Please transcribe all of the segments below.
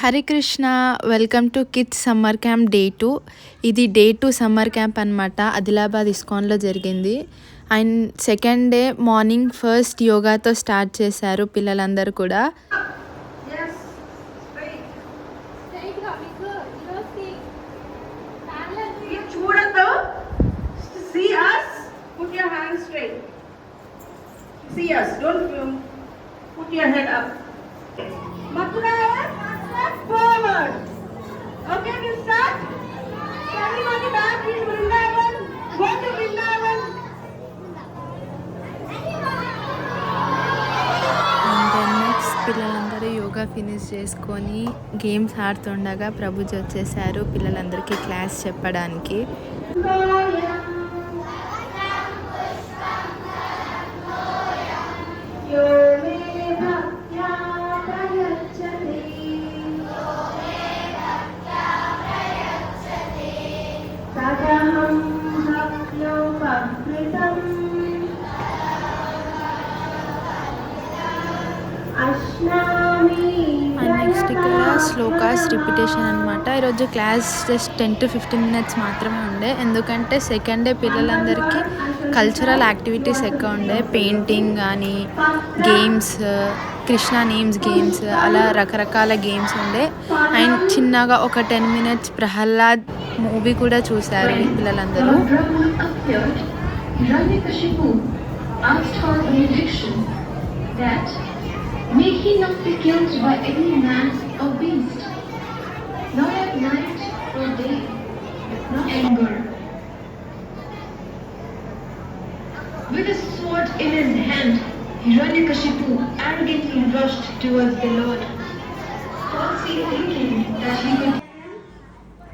Harikrishna welcome to kids summer camp day two ఇది day two summer camp అనమాట ఆదిలాబాద్ ఇస్కాన్లో జరిగింది. And second day morning first యోగాతో start చేశారు పిల్లలందరూ కూడా. See us don't put your head up. Finish చేసుకొని games ఆడుతుండగా ప్రభుజీ వచ్చేసారు పిల్లలందరికీ క్లాస్ చెప్పడానికి. క్లాస్ రిపిటేషన్ అనమాట ఈరోజు class just ten to fifteen minutes మాత్రమే ఉండే. ఎందుకంటే సెకండ్ డే పిల్లలందరికీ కల్చరల్ యాక్టివిటీస్ ఎక్కువ ఉండే. పెయింటింగ్ కానీ గేమ్స్ కృష్ణ నేమ్స్ గేమ్స్ అలా రకరకాల గేమ్స్ ఉండే. అండ్ చిన్నగా ఒక టెన్ మినిట్స్ ప్రహ్లాద్ మూవీ కూడా చూశారు ఈ పిల్లలందరూ. That may he not be killed by any man or beast,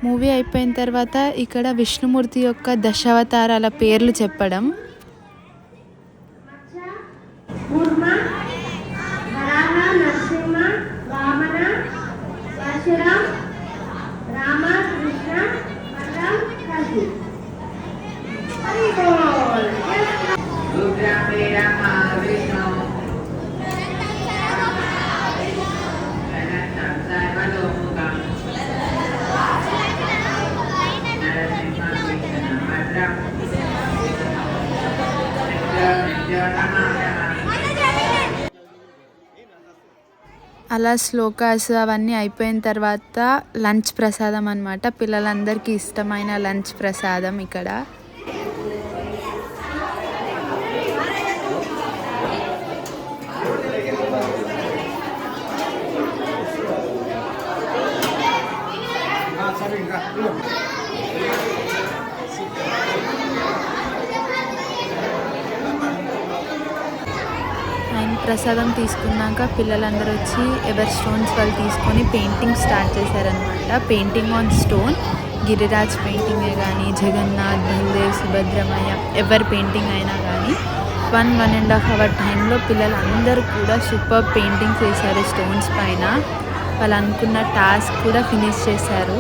movie అయిపోయిన తర్వాత ఇక్కడ విష్ణుమూర్తి యొక్క దశావతారాల పేర్లు చెప్పడం. అలా శ్లోకాస్ అవన్నీ అయిపోయిన తర్వాత లంచ్ ప్రసాదం అనమాట పిల్లలందరికీ ఇష్టమైన లంచ్ ప్రసాదం ఇక్కడ. అండ్ ప్రసాదం తీసుకున్నాక పిల్లలందరూ వచ్చి ఎవరి స్టోన్స్ వాళ్ళు తీసుకొని పెయింటింగ్ స్టార్ట్ చేశారనమాట పెయింటింగ్ ఆన్ స్టోన్ గిరిరాజ్ పెయింటింగే కానీ జగన్నాథ్ బలదేవ్ సుభద్రమయ్య ఎవరి పెయింటింగ్ అయినా కానీ one one and half hour టైంలో పిల్లలు అందరూ కూడా సూపర్ పెయింటింగ్స్ వేశారు స్టోన్స్ పైన. వాళ్ళు అనుకున్న టాస్క్ కూడా ఫినిష్ చేశారు.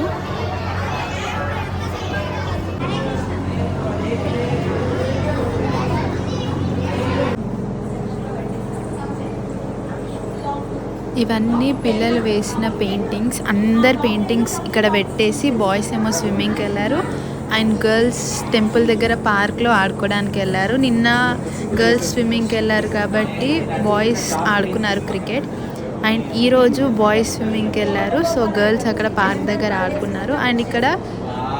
ఇవన్నీ పిల్లలు వేసిన పెయింటింగ్స్. అందరు పెయింటింగ్స్ ఇక్కడ పెట్టేసి బాయ్స్ ఏమో స్విమ్మింగ్కి వెళ్ళారు. అండ్ గర్ల్స్ టెంపుల్ దగ్గర పార్క్లో ఆడుకోవడానికి వెళ్ళారు. నిన్న గర్ల్స్ స్విమ్మింగ్కి వెళ్ళారు కాబట్టి బాయ్స్ ఆడుకున్నారు క్రికెట్. అండ్ ఈరోజు బాయ్స్ స్విమ్మింగ్కి వెళ్ళారు. సో గర్ల్స్ అక్కడ పార్క్ దగ్గర ఆడుకున్నారు. అండ్ ఇక్కడ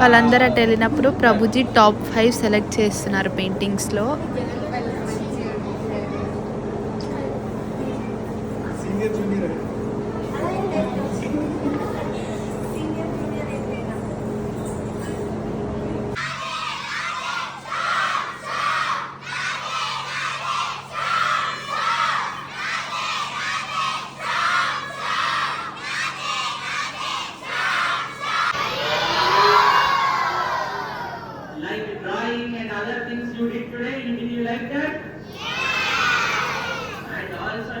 వాళ్ళందరూ అటు వెళ్ళినప్పుడు ప్రభుజీ టాప్ ఫైవ్ సెలెక్ట్ చేస్తున్నారు పెయింటింగ్స్లో. Like drawing and other things you did today, did you like that?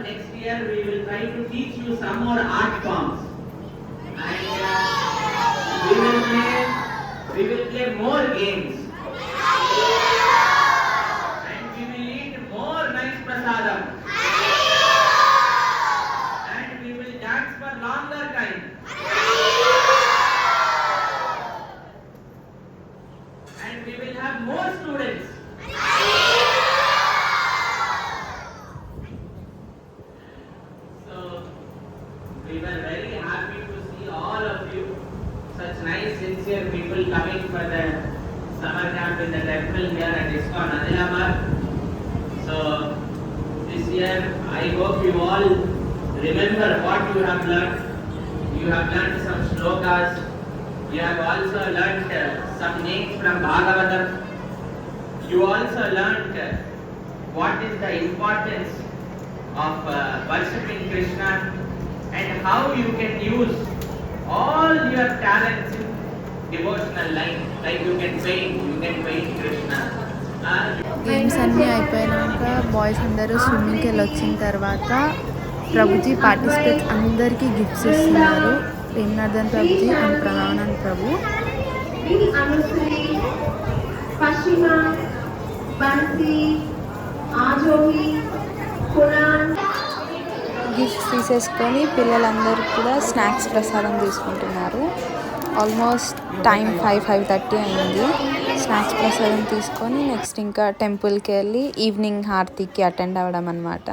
And year we will try to teach you some more art forms. And uh, we will play, we will play more games. And we will eat more nice prasadam. And we will dance for longer time. time. And we will have more students. So we were very happy to see all of you, such nice, sincere people coming for the summer camp in the temple here at ISKCON Adilabad. So this year, I hope you all remember what you have learned. You have learned some shlokas. You have also learned uh, some names from Bhagavatam. You also learned uh, what is the importance of uh, worshipping Krishna and how you can use all your talents in devotional line. Like you can paint, you can paint Krishna. Games అన్నీ అయిపోయినాక boys అందరూ స్విమ్మింగ్కి వెళ్ళి వచ్చిన తర్వాత Prabhuji participates అందరికీ gifts ఇస్తున్నారు ప్రేమనాథన్ Prabhuji and ప్రణవానంద్ ప్రభు పశ్చిమ ఆజోహి gifts తీసేసుకొని పిల్లలందరూ కూడా స్నాక్స్ ప్రసాదం తీసుకుంటున్నారు. Almost time five five thirty అయింది. స్నాక్స్ ప్రసాదం తీసుకొని నెక్స్ట్ ఇంకా టెంపుల్కి వెళ్ళి ఈవినింగ్ హారతికి అటెండ్ అవ్వడం అనమాట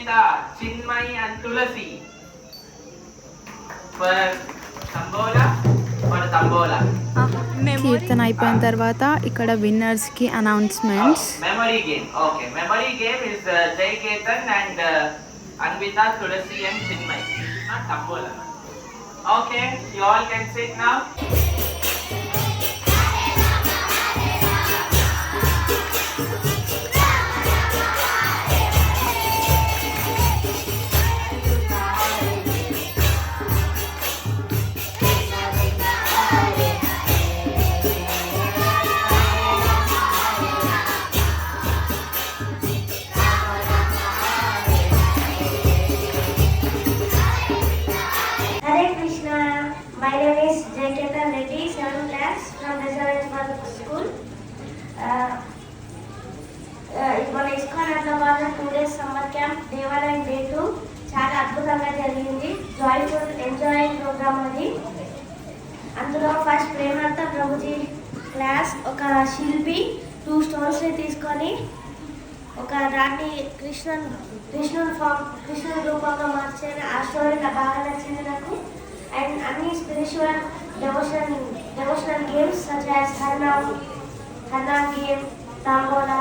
Anvita, Chinmay and Tulasi. For Tambola, for Tambola. కీర్తన అయిపోయిన తర్వాత ఇక్కడ విన్నర్స్కి announcements Memory game. Okay, memory game is uh, Jai Ketan and uh, Anvita, Tulasi and Chinmay. Not Tambola. Okay, you all My name is Jaiketan Reddy, 7th class from Reservoir Public School. Uh, uh మన ISKCON Hyderabad two days summer camp day one and day two. చాలా అద్భుతంగా జరిగింది. Join enjoying programme అది. అందులో first ప్రేమార్థ Prabhuji class ఒక శిల్పి two స్టోన్స్ని తీసుకొని ఒక రాణి కృష్ణన్ కృష్ణుని ఫామ్ కృష్ణుని రూపంలో మార్చారు ఆ స్టోరీ బాగా నచ్చింది నాకు. అండ్ అన్ని spiritual devotion devotional games such as Harnam Harnam game tambola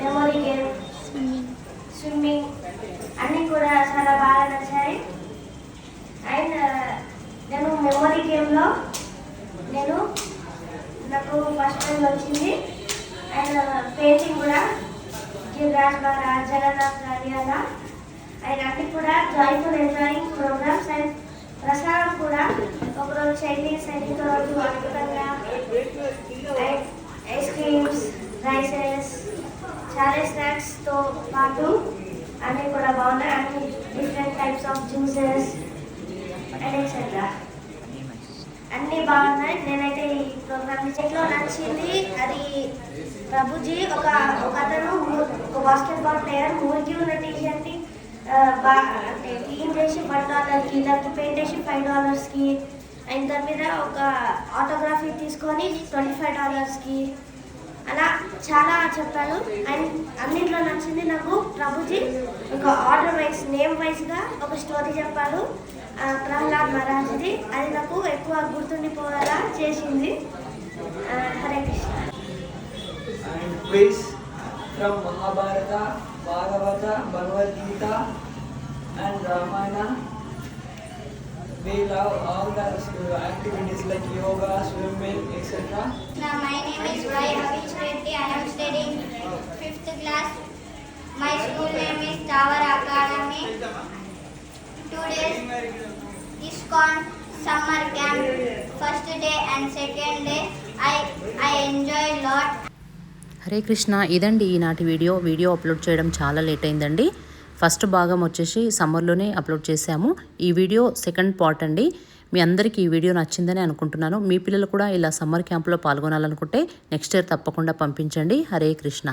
memory game swimming అన్నీ కూడా చాలా బాగా నచ్చాయి. అండ్ నేను మెమొరీ గేమ్లో నేను నాకు ఫస్ట్ టైం వచ్చింది. అండ్ పెయింటింగ్ కూడా. గిరిరాజ్ మహారాజ్ జగన్నాథ్ హర్యానా అండ్ అన్ని కూడా జాయిఫుల్ ఎంజాయింగ్ ప్రోగ్రామ్స్ అండ్ ప్రసాదం కూడా ఒకరోజు చైనీస్ అండ్ ఇంకో రోజు అద్భుతంగా ఐస్ క్రీమ్స్ రైసెస్ చాలా స్నాక్స్తో పాటు అన్నీ కూడా బాగున్నాయి. అన్ని different types of juices and etcetera అన్నీ బాగున్నాయి. నేనైతే ఈ ప్రోగ్రామ్ చెట్లో నచ్చింది. అది ప్రభుజీ ఒక ఒక అతను ఒక బాస్కెట్బాల్ ప్లేయర్ మురికి ఉన్న టీషర్ట్ని అంటే క్లీన్ చేసి వన్ డాలర్కి దానికి పెయింట్ చేసి ఫైవ్ డాలర్స్కి అండ్ దాని మీద ఒక ఆటోగ్రఫీ తీసుకొని ట్వంటీ ఫైవ్ డాలర్స్కి అలా చాలా చెప్పాను. అండ్ అన్నింటిలో నచ్చింది నాకు ప్రభుజీ ఒక ఆర్డర్ వైజ్ నేమ్ వైజ్గా ఒక స్టోరీ చెప్పారు. ప్రహ్లాద్ మహారాజ్ది అది నాకు ఎక్కువ గుర్తుండిపోయేలా చేసింది. Hare Krishna. And quiz from Mahabharata, Bhagavata, Bhagavad Gita, and Ramayana. We love all the activities like yoga, swimming, etc. Now, my name is Y. Avish Reddy. I am studying fifth class. My school name is Tower Academy. Two days ISKCON summer camp. First day and second day, I I enjoy lot. Hare Krishna. ఇదండి ఈనాటి video. Video upload చేయడం చాలా late అయిందండి. First భాగం వచ్చేసి సమ్మర్లోనే upload చేశాము. ఈ video second part అండి. మీ అందరికీ ఈ వీడియో నచ్చిందని అనుకుంటున్నాను. మీ పిల్లలు కూడా ఇలా సమ్మర్ క్యాంప్లో పాల్గొనాలనుకుంటే నెక్స్ట్ ఇయర్ తప్పకుండా పంపించండి. హరే కృష్ణ.